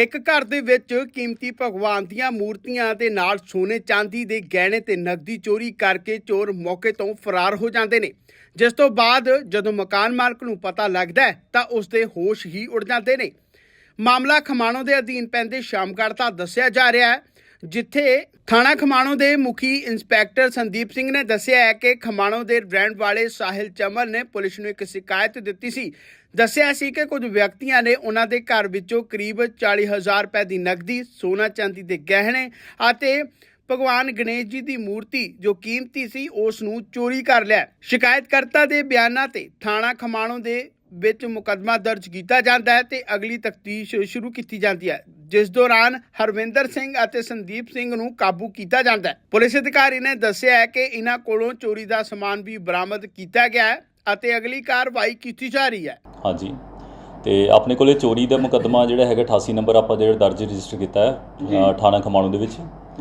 ਇੱਕ ਘਰ ਦੇ ਵਿੱਚ ਕੀਮਤੀ ਭਗਵਾਨ ਦੀਆਂ ਮੂਰਤੀਆਂ ਦੇ ਨਾਲ ਸੋਨੇ ਚਾਂਦੀ ਦੇ ਗਹਿਣੇ ਤੇ ਨਕਦੀ ਚੋਰੀ ਕਰਕੇ ਚੋਰ ਮੌਕੇ ਤੋਂ ਫਰਾਰ ਹੋ ਜਾਂਦੇ ਨੇ। ਜਿਸ ਤੋਂ ਬਾਅਦ ਜਦੋਂ ਮਕਾਨ ਮਾਲਕ ਨੂੰ ਪਤਾ ਲੱਗਦਾ ਹੈ, ਤਾਂ ਉਸ ਦੇ ਹੋਸ਼ ਹੀ ਉੱਡ ਜਾਂਦੇ ਨੇ। ਮਾਮਲਾ ਖਮਾਣੋ ਦੇ ਅਧੀਨ ਪੈਂਦੇ ਸ਼ਾਮਗੜ੍ਹ ਦਾ ਦੱਸਿਆ ਜਾ ਰਿਹਾ ਹੈ ਜਿੱਥੇ ਥਾਣਾ ਖਮਾਣੋ ਦੇ ਮੁਖੀ ਇੰਸਪੈਕਟਰ ਸੰਦੀਪ ਸਿੰਘ ਨੇ ਦੱਸਿਆ ਹੈ ਕਿ ਖਮਾਣੋ ਦੇ ਰਹਿਣ ਵਾਲੇ ਸਾਹਿਲ ਚਮਨ ਨੇ ਪੁਲਿਸ ਨੂੰ ਇੱਕ ਸ਼ਿਕਾਇਤ ਦਿੱਤੀ ਸੀ। ਦੱਸਿਆ ਸੀ ਕਿ ਕੁਝ ਵਿਅਕਤੀਆਂ ਨੇ ਉਹਨਾਂ ਦੇ ਘਰ ਵਿੱਚੋਂ ਕਰੀਬ 40000 ਰੁਪਏ ਦੀ ਨਕਦੀ, ਸੋਨਾ ਚਾਂਦੀ ਦੇ ਗਹਿਣੇ ਅਤੇ ਭਗਵਾਨ ਗਣੇਸ਼ ਜੀ ਦੀ ਮੂਰਤੀ ਜੋ ਕੀਮਤੀ ਸੀ, ਉਸ ਨੂੰ ਚੋਰੀ ਕਰ ਲਿਆ। ਸ਼ਿਕਾਇਤਕਰਤਾ ਦੇ ਬਿਆਨਾਂ ਤੇ ਥਾਣਾ ਖਮਾਣੋ ਦੇ ਵਿੱਚ ਮੁਕੱਦਮਾ ਦਰਜ ਕੀਤਾ ਜਾਂਦਾ ਹੈ ਤੇ ਅਗਲੀ ਤਫਤੀਸ਼ ਸ਼ੁਰੂ ਕੀਤੀ ਜਾਂਦੀ ਹੈ। ਜਿਸ ਦੌਰਾਨ ਹਰਵਿੰਦਰ ਸਿੰਘ ਅਤੇ ਸੰਦੀਪ ਸਿੰਘ ਨੂੰ ਕਾਬੂ ਕੀਤਾ ਜਾਂਦਾ ਹੈ। ਪੁਲਿਸ ਅਧਿਕਾਰੀ ਨੇ ਦੱਸਿਆ ਹੈ ਕਿ ਇਹਨਾਂ ਕੋਲੋਂ ਚੋਰੀ ਦਾ ਸਮਾਨ ਵੀ ਬਰਾਮਦ ਕੀਤਾ ਗਿਆ ਹੈ ਅਤੇ ਅਗਲੀ ਕਾਰਵਾਈ ਕੀਤੀ ਜਾ ਰਹੀ ਹੈ। ਹਾਂਜੀ। ਤੇ ਆਪਣੇ ਕੋਲੇ ਚੋਰੀ ਦਾ ਮੁਕੱਦਮਾ ਜਿਹੜਾ ਹੈਗਾ 88 ਨੰਬਰ ਆਪਾਂ ਜਿਹੜਾ ਦਰਜ ਰਜਿਸਟਰ ਕੀਤਾ ਹੈ ਥਾਣਾ ਖਮਾਣੋ ਦੇ ਵਿੱਚ।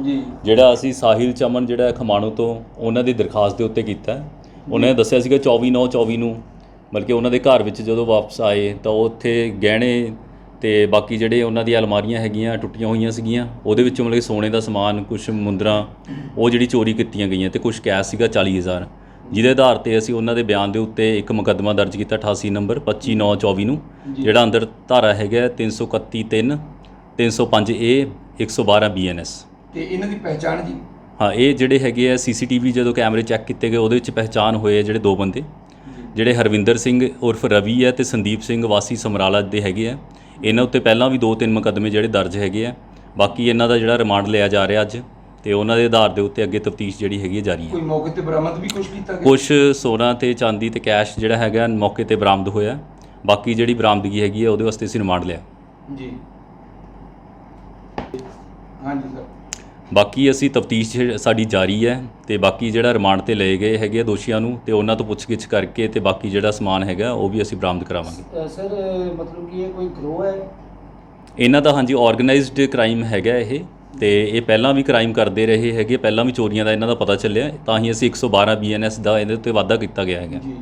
ਜੀ। ਜਿਹੜਾ ਅਸੀਂ ਸਾਹਿਲ ਚਮਨ ਜਿਹੜਾ ਹੈ ਖਮਾਣੋ ਤੋਂ ਉਹਨਾਂ ਦੀ ਦਰਖਾਸਤ ਦੇ ਉੱਤੇ ਕੀਤਾ ਹੈ। ਉਹਨਾਂ ਨੇ ਦੱਸਿਆ ਸੀਗਾ 24 9 24 ਨੂੰ ਬਲਕਿ ਉਹਨਾਂ ਦੇ ਘਰ ਵਿੱਚ ਜਦੋਂ ਵਾਪਸ ਆਏ ਤਾਂ ਉੱਥੇ ਗਹਿਣੇ ਤੇ ਬਾਕੀ ਜਿਹੜੇ ਉਹਨਾਂ ਦੀਆਂ ਅਲਮਾਰੀਆਂ ਹੈਗੀਆਂ ਟੁੱਟੀਆਂ ਹੋਈਆਂ ਸੀਗੀਆਂ ਉਹਦੇ ਵਿੱਚੋਂ ਮਤਲਬ ਕਿ ਸੋਨੇ ਦਾ ਸਮਾਨ ਕੁਝ ਮੁੰਦਰਾਂ ਉਹ ਜਿਹੜੀ ਚੋਰੀ ਕੀਤੀਆਂ ਗਈਆਂ ਤੇ ਕੁਝ ਕੈਸ਼ ਸੀਗਾ 40000 ਜਿਹਦੇ ਆਧਾਰ ਤੇ ਅਸੀਂ ਉਹਨਾਂ ਦੇ ਬਿਆਨ ਦੇ ਉੱਤੇ ਇੱਕ ਮੁਕੱਦਮਾ ਦਰਜ ਕੀਤਾ 88 ਨੰਬਰ 25 9 24 ਨੂੰ ਜਿਹੜਾ ਅੰਦਰ ਧਾਰਾ ਹੈਗਾ 331 3 305 ਏ 112 ਬੀਐਨਐਸ ਤੇ ਇਹਨਾਂ ਦੀ ਪਹਿਚਾਣ ਜੀ? ਹਾਂ ਇਹ ਜਿਹੜੇ ਹੈਗੇ ਆ ਸੀਸੀਟੀਵੀ ਜਦੋਂ ਕੈਮਰੇ ਚੈੱਕ ਕੀਤੇ ਗਏ ਉਹਦੇ ਵਿੱਚ ਪਹਿਚਾਨ ਹੋਏ ਜਿਹੜੇ ਦੋ ਬੰਦੇ। ਜਿਹੜੇ ਹਰਵਿੰਦਰ ਸਿੰਘ ਉਰਫ ਰਵੀ ਹੈ ਤੇ ਸੰਦੀਪ ਸਿੰਘ ਵਾਸੀ ਸਮਰਾਲਾ ਦੇ ਹੈਗੇ ਆ। ਇਹਨਾਂ ਉੱਤੇ ਪਹਿਲਾਂ ਵੀ ਦੋ ਤਿੰਨ ਮੁਕੱਦਮੇ ਜਿਹੜੇ ਦਰਜ ਹੈਗੇ ਆ। ਬਾਕੀ ਇਹਨਾਂ ਦਾ ਜਿਹੜਾ ਰਿਮਾਂਡ ਲਿਆ ਜਾ ਰਿਹਾ ਅੱਜ ਤੇ ਉਹਨਾਂ ਦੇ ਆਧਾਰ ਦੇ ਉੱਤੇ ਅੱਗੇ ਤਫਤੀਸ਼ ਜਿਹੜੀ ਹੈਗੀ ਹੈ ਜਾਰੀ ਹੈ। ਕੋਈ ਮੌਕੇ ਤੇ ਬਰਾਮਦ ਵੀ ਕੁਝ ਕੀਤਾ ਗਿਆ? ਕੁਝ ਸੋਨਾ ਤੇ ਚਾਂਦੀ ਤੇ ਕੈਸ਼ ਜਿਹੜਾ ਹੈਗਾ ਮੌਕੇ ਤੇ ਬਰਾਮਦ ਹੋਇਆ। ਬਾਕੀ ਜਿਹੜੀ ਬਰਾਮਦਗੀ ਹੈਗੀ ਹੈ ਉਹਦੇ ਵਾਸਤੇ ਅਸੀਂ ਰਿਮਾਂਡ ਲਿਆ। ਜੀ। ਹਾਂਜੀ ਸਰ। ਬਾਕੀ ਅਸੀਂ ਤਫਤੀਸ਼ ਸਾਡੀ ਜਾਰੀ ਹੈ ਤੇ ਬਾਕੀ ਜਿਹੜਾ ਰਿਮਾਂਡ ਤੇ ਲਏ ਗਏ ਹੈਗੇ ਆ ਦੋਸ਼ੀਆਂ ਨੂੰ ਤੇ ਉਹਨਾਂ ਤੋਂ ਪੁੱਛਗਿੱਛ ਕਰਕੇ ਤੇ ਬਾਕੀ ਜਿਹੜਾ ਸਮਾਨ ਹੈਗਾ ਉਹ ਵੀ ਅਸੀਂ ਬਰਾਮਦ ਕਰਾਵਾਂਗੇ। ਅ, ਸਰ ਮਤਲਬ ਕਿ ਇਹ ਕੋਈ ਗਰੋਹ ਹੈ? ਇਹਨਾਂ ਦਾ ਹਾਂਜੀ ਆਰਗੇਨਾਈਜ਼ਡ ਕ੍ਰਾਈਮ ਹੈਗਾ ਇਹ ਤੇ ਇਹ ਪਹਿਲਾਂ ਵੀ ਕ੍ਰਾਈਮ ਕਰਦੇ ਰਹੇ ਹੈਗੇ ਪਹਿਲਾਂ ਵੀ ਚੋਰੀਆਂ ਦਾ ਇਹਨਾਂ ਦਾ ਪਤਾ ਚੱਲਿਆ ਤਾਂ ਹੀ ਅਸੀਂ 112 ਬੀਐਨਐਸ ਦਾ ਇਹਦੇ ਉੱਤੇ ਵਾਅਦਾ ਕੀਤਾ ਗਿਆ ਹੈਗਾ। ਜੀ।